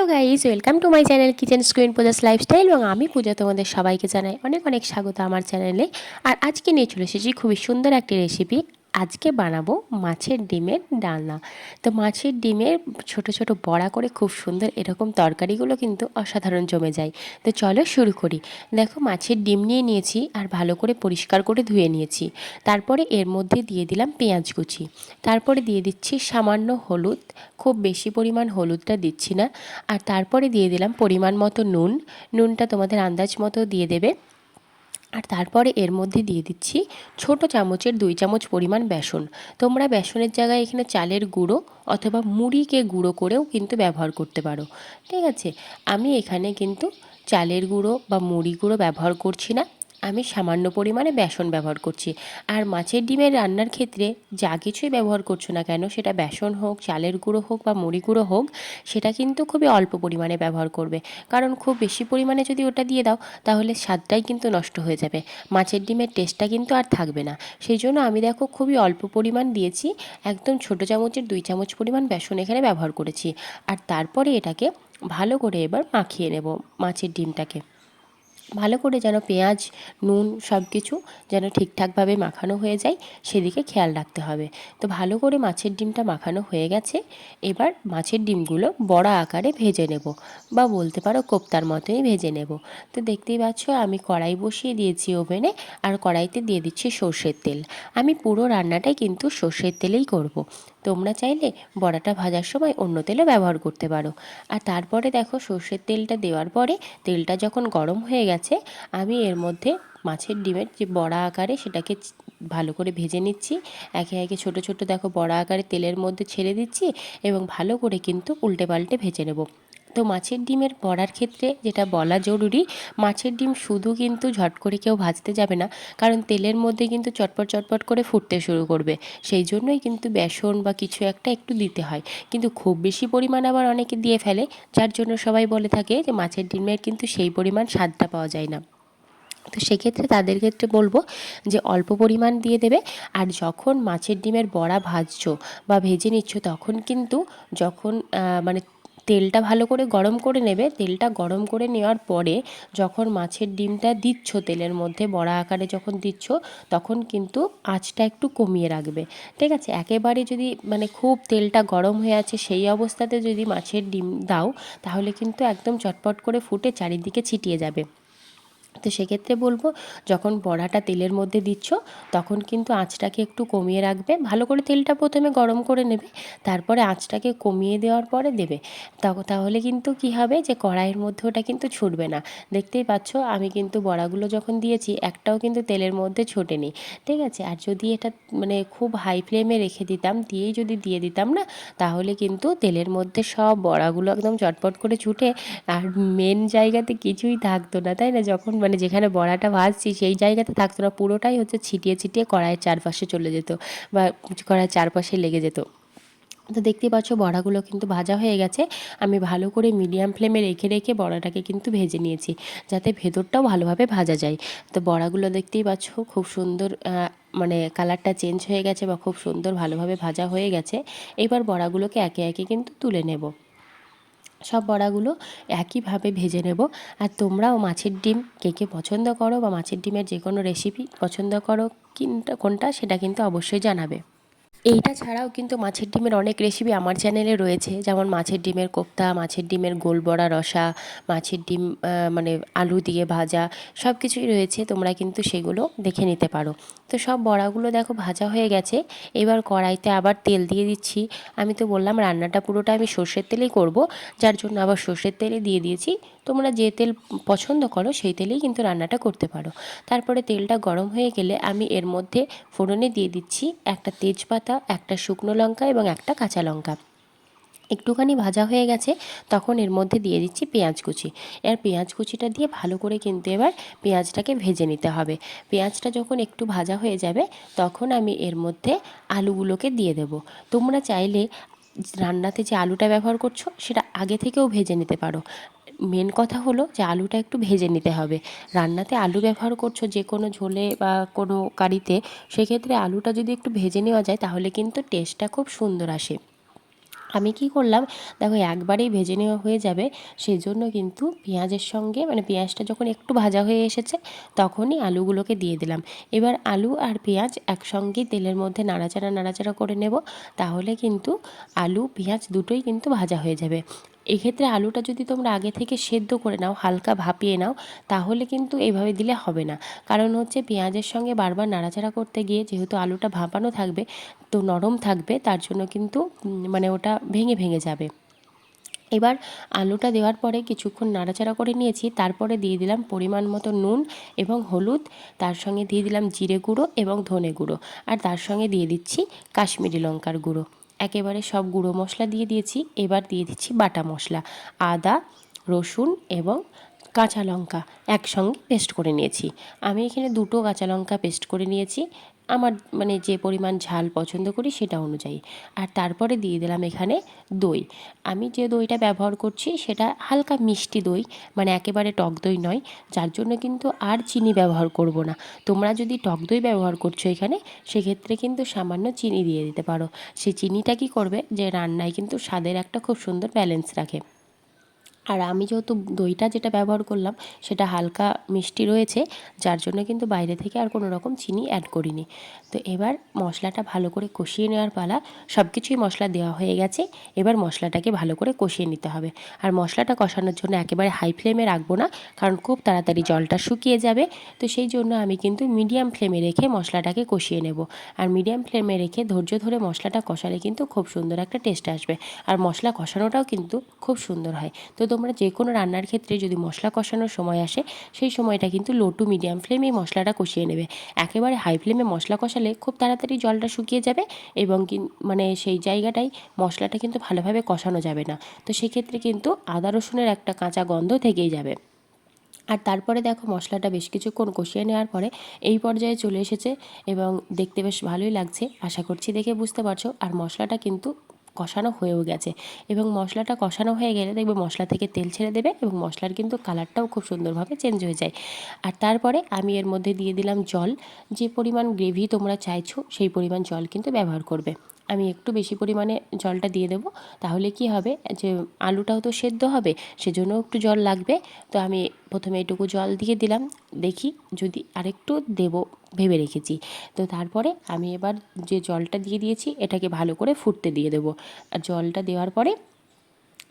Hello guys welcome to my channel kitchen screen Puja's lifestyle এবং আমি পূজা তোমাদের সবাইকে জানাই অনেক অনেক স্বাগত আমার চ্যানেলে। আর আজকে নিয়ে চলে এসেছি খুবই সুন্দর একটি রেসিপি আজকে বানাবো মাছের ডিমের ডালনা। তো মাছের ডিমের ছোট ছোট বড়া করে খুব সুন্দর এরকম তরকারিগুলো কিন্তু অসাধারণ জমে যায়। তো চলো শুরু করি। দেখো মাছের ডিম নিয়ে নিয়েছি আর ভালো করে পরিষ্কার করে ধুয়ে নিয়েছি। তারপরে এর মধ্যে দিয়ে দিলাম পেঁয়াজ কুচি। তারপরে দিয়ে দিচ্ছি সামান্য হলুদ, খুব বেশি পরিমাণ হলুদটা দিচ্ছি না। আর তারপরে দিয়ে দিলাম পরিমাণ মতো নুন। নুনটা তোমাদের আন্দাজ মতো দিয়ে দেবে। আর তারপরে এর মধ্যে দিয়ে দিচ্ছি ছোট চামচের দুই চামচ পরিমাণ বেসন। তোমরা বেসনের জায়গায় এখানে চালের গুঁড়ো অথবা মুড়িকে গুঁড়ো করেও কিন্তু ব্যবহার করতে পারো। ঠিক আছে? আমি এখানে কিন্তু চালের গুঁড়ো বা মুড়ি গুঁড়ো ব্যবহার করছি না। আমি সামান্য পরিমাণে বেসন ব্যবহার করছি। আর মাছের ডিমের রান্নার ক্ষেত্রে যা কিছুই ব্যবহার করছ না কেন, সেটা বেসন হোক, চালের গুঁড়ো হোক বা মুড়ি গুঁড়ো হোক, সেটা কিন্তু খুবই অল্প পরিমাণে ব্যবহার করবে। কারণ খুব বেশি পরিমাণে যদি ওটা দিয়ে দাও, তাহলে স্বাদটাই কিন্তু নষ্ট হয়ে যাবে। মাছের ডিমের টেস্টটা কিন্তু আর থাকবে না। সেই জন্য আমি দেখো খুবই অল্প পরিমাণ দিয়েছি, একদম ছোটো চামচের দুই চামচ পরিমাণ বেসন এখানে ব্যবহার করেছি। আর তারপরে এটাকে ভালো করে এবার মাখিয়ে নেব মাছের ডিমটাকে। ভালো করে যেন পেঁয়াজ, নুন সব কিছু যেন ঠিকঠাকভাবে মাখানো হয়ে যায়, সেদিকে খেয়াল রাখতে হবে। তো ভালো করে মাছের ডিমটা মাখানো হয়ে গেছে। এবার মাছের ডিমগুলো বড় আকারে ভেজে নেব বা বলতে পারো কোপ্তার মতোই ভেজে নেব। তো দেখতেই পাচ্ছ আমি কড়াই বসিয়ে দিয়েছি ওভেনে আর কড়াইতে দিয়ে দিচ্ছি সর্ষের তেল। আমি পুরো রান্নাটাই কিন্তু সর্ষের তেলেই করব। তোমরা চাইলে বড়াটা ভাজার সময় অন্য তেলও ব্যবহার করতে পারো। আর তারপরে দেখো সর্ষের তেলটা দেওয়ার পরে তেলটা যখন গরম হয়ে গেছে, আমি এর মধ্যে মাছের ডিমের যে বড়া আকারে সেটাকে ভালো করে ভেজে নিচ্ছি। একে একে ছোট ছোট দেখো বড়া আকারে তেলের মধ্যে ছেড়ে দিচ্ছি এবং ভালো করে কিন্তু উল্টে পাল্টে ভেজে নেব। তো মাছের ডিমের বড়ার ক্ষেত্রে যেটা বলা জরুরি, মাছের ডিম শুধু কিন্তু ঝট করে কেউ ভাজতে যাবে না, কারণ তেলের মধ্যে কিন্তু চটপট চটপট করে ফুটতে শুরু করবে। সেই জন্যই কিন্তু বেসন বা কিছু একটা একটু দিতে হয়। কিন্তু খুব বেশি পরিমাণ আবার অনেকে দিয়ে ফেলে, যার জন্য সবাই বলে থাকে যে মাছের ডিমের কিন্তু সেই পরিমাণ স্বাদটা পাওয়া যায় না। তো সেক্ষেত্রে তাদের ক্ষেত্রে বলব যে অল্প পরিমাণ দিয়ে দেবে, আর যখন মাছের ডিমের বড়া ভাজছো বা ভেজে নিচ্ছ তখন কিন্তু যখন মানে তেলটা ভালো করে গরম করে নেবে। তেলটা গরম করে নেওয়ার পরে যখন মাছের ডিমটা দিচ্ছ, তেলের মধ্যে বড়া আকারে যখন দিচ্ছ, তখন কিন্তু আঁচটা একটু কমিয়ে রাখবে। ঠিক আছে? একেবারে যদি মানে খুব তেলটা গরম হয়ে আছে সেই অবস্থাতে যদি মাছের ডিম দাও, তাহলে কিন্তু একদম চটপট করে ফুটে চারিদিকে ছিটিয়ে যাবে। তো সেক্ষেত্রে বলব, যখন বড়াটা তেলের মধ্যে দিচ্ছ, তখন কিন্তু আঁচটাকে একটু কমিয়ে রাখবে। ভালো করে তেলটা প্রথমে গরম করে নেবে, তারপরে আঁচটাকে কমিয়ে দেওয়ার পরে দেবে। তাহলে কিন্তু কি হবে যে, কড়াইয়ের মধ্যে ওটা কিন্তু ছুটবে না। দেখতেই পাচ্ছ, আমি কিন্তু বড়াগুলো যখন দিয়েছি, একটাও কিন্তু তেলের মধ্যে ছোটেনি। ঠিক আছে? আর যদি এটা মানে খুব হাই ফ্লেমে রেখে দিতাম, দিয়েই যদি দিয়ে দিতাম না, তাহলে কিন্তু তেলের মধ্যে সব বড়াগুলো একদম চটপট করে ছুটে, আর মেন জায়গাতে কিছুই থাকতো না, তাই না? যখন মানে যেখানে বড়াটা ভাজছি সেই জায়গাতে থাকতো না, পুরোটাই হচ্ছে ছিটিয়ে ছিটিয়ে কড়াইয়ের চারপাশে চলে যেত বা কড়াইয়ের চারপাশে লেগে যেত। তো দেখতেই পাচ্ছ বড়াগুলো কিন্তু ভাজা হয়ে গেছে। আমি ভালো করে মিডিয়াম ফ্লেমে রেখে রেখে বড়াটাকে কিন্তু ভেজে নিয়েছি, যাতে ভেতরটাও ভালোভাবে ভাজা যায়। তো বড়াগুলো দেখতেই পাচ্ছ খুব সুন্দর মানে কালারটা চেঞ্জ হয়ে গেছে বা খুব সুন্দর ভালোভাবে ভাজা হয়ে গেছে। এবার বড়াগুলোকে একে একে কিন্তু তুলে নেব। সব বড়াগুলো একইভাবে ভেজে নেব। আর তোমরাও মাছের ডিম কে কে পছন্দ করো বা মাছের ডিমের যে কোনো রেসিপি পছন্দ করো, কিনটা কোনটা সেটা কিন্তু অবশ্যই জানাবে। এইটা ছাড়াও কিন্তু মাছের ডিমের অনেক রেসিপি আমার চ্যানেলে রয়েছে। যেমন মাছের ডিমের কোপ্তা, মাছের ডিমের গোলবড়া রসা, মাছের ডিম মানে আলু দিয়ে ভাজা সব কিছুই রয়েছে। তোমরা কিন্তু সেগুলো দেখে নিতে পারো। তো সব বড়াগুলো দেখো ভাজা হয়ে গেছে। এবার কড়াইতে আবার তেল দিয়ে দিচ্ছি। আমি তো বললাম রান্নাটা পুরোটা আমি সর্ষের তেলেই করব। যার জন্য আবার সর্ষের তেলে দিয়ে দিয়েছি। তোমরা যে তেল পছন্দ করো সেই তেলেই কিন্তু রান্নাটা করতে পারো। তারপরে তেলটা গরম হয়ে গেলে আমি এর মধ্যে ফোড়নে দিয়ে দিচ্ছি একটা তেজপাতা একটা শুকনো লঙ্কা এবং একটা কাঁচা লঙ্কা। একটুখানি ভাজা হয়ে গেছে, তখন এর মধ্যে দিয়ে দিচ্ছি পেঁয়াজ কুচি। এর পেঁয়াজ কুচিটা দিয়ে ভালো করে কিন্তু এবার পেঁয়াজটাকে ভেজে নিতে হবে। পেঁয়াজটা যখন একটু ভাজা হয়ে যাবে, তখন আমি এর মধ্যে আলুগুলোকে দিয়ে দেব। তোমরা চাইলে রান্নাতে যে আলুটা ব্যবহার করছ, সেটা আগে থেকেও ভেজে নিতে পারো। মেন কথা হলো যে আলুটা একটু ভেজে নিতে হবে। রান্নাতে আলু ব্যবহার করছ যে কোনো ঝোলে বা কোনো কারিতে, সেক্ষেত্রে আলুটা যদি একটু ভেজে নেওয়া যায় তাহলে কিন্তু টেস্টটা খুব সুন্দর আসে। আমি কি করলাম, দেখো একবারেই ভেজে নেওয়া হয়ে যাবে সেই জন্য কিন্তু পেঁয়াজের সঙ্গে মানে পেঁয়াজটা যখন একটু ভাজা হয়ে এসেছে, তখনই আলুগুলোকে দিয়ে দিলাম। এবার আলু আর পেঁয়াজ একসঙ্গে তেলের মধ্যে নাড়াচাড়া নাড়াচাড়া করে নেব, তাহলে কিন্তু আলু, পেঁয়াজ দুটোই কিন্তু ভাজা হয়ে যাবে। এক্ষেত্রে আলুটা যদি তোমরা আগে থেকে সেদ্ধ করে নাও, হালকা ভাপিয়ে নাও, তাহলে কিন্তু এইভাবে দিলে হবে না। কারণ হচ্ছে পেঁয়াজের সঙ্গে বারবার নাড়াচাড়া করতে গিয়ে যেহেতু আলুটা ভাপানো থাকবে, তো নরম থাকবে, তার জন্য কিন্তু মানে ওটা ভেঙে ভেঙে যাবে। এবার আলুটা দেওয়ার পরে কিছুক্ষণ নাড়াচাড়া করে নিয়েছি, তারপরে দিয়ে দিলাম পরিমাণ মতো নুন এবং হলুদ, তার সঙ্গে দিয়ে দিলাম জিরে গুঁড়ো এবং ধনে গুঁড়ো, আর তার সঙ্গে দিয়ে দিচ্ছি কাশ্মীরি লঙ্কার গুঁড়ো। একেবারে সব গুঁড়ো মশলা দিয়ে দিয়েছি। এবার দিয়ে দিচ্ছি বাটা মশলা, আদা, রসুন এবং কাঁচা লঙ্কা একসঙ্গে পেস্ট করে নিয়েছি। আমি এখানে দুটো কাঁচা লঙ্কা পেস্ট করে নিয়েছি। আমার মানে যে পরিমাণ ঝাল পছন্দ করি সেটা অনুযায়ী। আর তারপরে দিয়ে দিলাম এখানে দই। আমি যে দইটা ব্যবহার করছি সেটা হালকা মিষ্টি দই মানে একেবারে টক দই নয়। যার জন্য কিন্তু আর চিনি ব্যবহার করব না। তোমরা যদি টক দই ব্যবহার করছ এখানে, সেক্ষেত্রে কিন্তু সামান্য চিনি দিয়ে দিতে পারো। সেই চিনিটা কী করবে? যে রান্নায় কিন্তু স্বাদের একটা খুব সুন্দর ব্যালেন্স রাখে। আর আমি যেহেতু দইটা যেটা ব্যবহার করলাম, সেটা হালকা মিষ্টি রয়েছে, যার জন্য কিন্তু বাইরে থেকে আর কোনো রকম চিনি অ্যাড করিনি। তো এবার মশলাটা ভালো করে কষিয়ে নেওয়ার পালা সব কিছুই মশলা দেওয়া হয়ে গেছে, এবার মশলাটাকে ভালো করে কষিয়ে নিতে হবে। আর মশলাটা কষানোর জন্য একেবারে হাই ফ্লেমে রাখব না, কারণ খুব তাড়াতাড়ি জলটা শুকিয়ে যাবে। তো সেই জন্য আমি কিন্তু মিডিয়াম ফ্লেমে রেখে মশলাটাকে কষিয়ে নেব। আর মিডিয়াম ফ্লেমে রেখে ধৈর্য ধরে মশলাটা কষালে কিন্তু খুব সুন্দর একটা টেস্ট আসবে। আর মশলা কষানোটাও কিন্তু খুব সুন্দর হয়। তো তোমরা যে কোনো রান্নার ক্ষেত্রে যদি মশলা কষানোর সময় আসে, সেই সময়টা কিন্তু লো টু মিডিয়াম ফ্লেমে মশলাটা কষিয়ে নেবে। একেবারে হাই ফ্লেমে মশলা কষালে খুব তাড়াতাড়ি জলটা শুকিয়ে যাবে এবং মানে সেই জায়গাটাই মশলাটা কিন্তু ভালোভাবে কষানো যাবে না। তো সেক্ষেত্রে কিন্তু আদা রসুনের একটা কাঁচা গন্ধ থেকেই যাবে। আর তারপরে দেখো মশলাটা বেশ কিছুক্ষণ কষিয়ে নেওয়ার পরে এই পর্যায়ে চলে এসেছে এবং দেখতে বেশ ভালোই লাগছে, আশা করছি দেখে বুঝতে পারছ। আর মশলাটা কিন্তু কষানো হয়েও গেছে। এবং মশলাটা কষানো হয়ে গেলে দেখবে মশলা থেকে তেল ছেড়ে দেবে এবং মশলার কিন্তু কালারটাও খুব সুন্দরভাবে চেঞ্জ হয়ে যায়। আর তারপরে আমি এর মধ্যে দিয়ে দিলাম জল। যে পরিমাণ গ্রেভি তোমরা চাইছো সেই পরিমাণ জল কিন্তু ব্যবহার করবে। আমি একটু বেশি পরিমাণে জলটা দিয়ে দেবো। তাহলে কি হবে যে আলুটাও তো সেদ্ধ হবে সেজন্য একটু জল লাগবে। তো আমি প্রথমে এটুকু জল দিয়ে দিলাম। দেখি যদি আরেকটু দেব ভেবে রেখেছি। তো তারপরে আমি এবার যে জলটা দিয়ে দিয়েছি, এটাকে ভালো করে ফুটতে দিয়ে দেবো। আর জলটা দেওয়ার পরে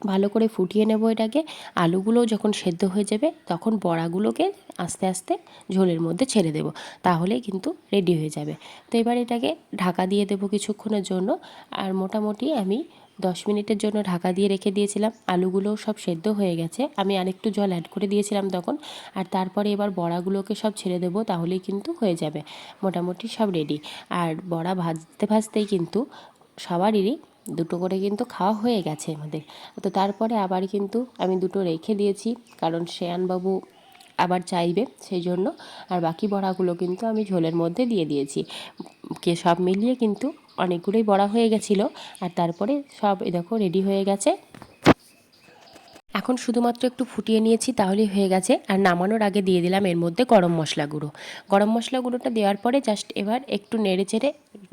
ভালো করে ফুটিয়ে নেব এটাকে। আলুগুলো যখন সেদ্ধ হয়ে যাবে, তখন বড়াগুলোকে আস্তে আস্তে ঝোলের মধ্যে ছেড়ে দেব। তাহলেই কিন্তু রেডি হয়ে যাবে। তো এবার এটাকে ঢাকা দিয়ে দেবো কিছুক্ষণের জন্য। আর মোটামুটি আমি দশ মিনিটের জন্য ঢাকা দিয়ে রেখে দিয়েছিলাম। আলুগুলোও সব সেদ্ধ হয়ে গেছে। আমি আরেকটু জল অ্যাড করে দিয়েছিলাম তখন। আর তারপরে এবার বড়াগুলোকে সব ছেড়ে দেবো, তাহলেই কিন্তু হয়ে যাবে। মোটামুটি সব রেডি আর বড়া ভাজতে ভাজতেই কিন্তু সবারই দুটো করে কিন্তু খাওয়া হয়ে গেছে আমাদের। তো তারপরে আবার কিন্তু আমি দুটো রেখে দিয়েছি, কারণ শ্রেয়ানবাবু আবার চাইবে সেই জন্য আর বাকি বড়াগুলো কিন্তু আমি ঝোলের মধ্যে দিয়ে দিয়েছি। কে সব মিলিয়ে কিন্তু অনেকগুলোই বড়া হয়ে গেছিল। আর তারপরে সব দেখো রেডি হয়ে গেছে। এখন শুধুমাত্র একটু ফুটিয়ে নিয়েছি, তাহলেই হয়ে গেছে। আর নামানোর আগে দিয়ে দিলাম এর মধ্যে গরম মশলা গুঁড়ো। গরম মশলা গুঁড়োটা দেওয়ার পরে জাস্ট এবার একটু নেড়ে চেড়ে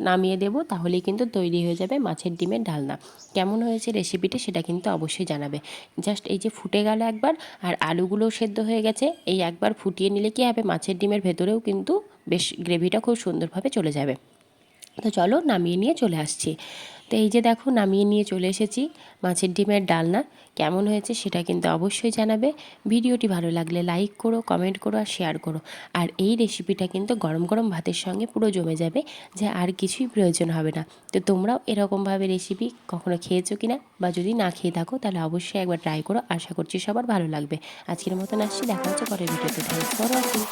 নামিয়ে দেবো, তাহলেই কিন্তু তৈরি হয়ে যাবে মাছের ডিমের ডালনা। কেমন হয়েছে রেসিপিটি সেটা কিন্তু অবশ্যই জানাবে। জাস্ট এই যে ফুটে গেল একবার, আর আলুগুলোও সেদ্ধ হয়ে গেছে, এই একবার ফুটিয়ে নিলে কি হবে, মাছের ডিমের ভেতরেও কিন্তু বেশ গ্রেভিটা খুব সুন্দরভাবে চলে যাবে। তো চলো নামিয়ে নিয়ে চলে আসছি। তো এই যে দেখো, নামিয়ে নিয়ে চলে এসেছি মাছের ডিমের ডালনা। কেমন হয়েছে সেটা কিন্তু অবশ্যই জানাবে। ভিডিওটি ভালো লাগলে লাইক করো, কমেন্ট করো আর শেয়ার করো। আর এই রেসিপিটা কিন্তু গরম গরম ভাতের সঙ্গে পুরো জমে যাবে যে আর কিছুই প্রয়োজন হবে না। তো তোমরাও এরকমভাবে রেসিপি কখনো খেয়েছো কি না বা যদি না খেয়ে থাকো, তাহলে অবশ্যই একবার ট্রাই করো। আশা করছি সবার ভালো লাগবে। আজকের মতন আসছি, দেখা হচ্ছে পরের ভিডিওতে। Thanks for watching.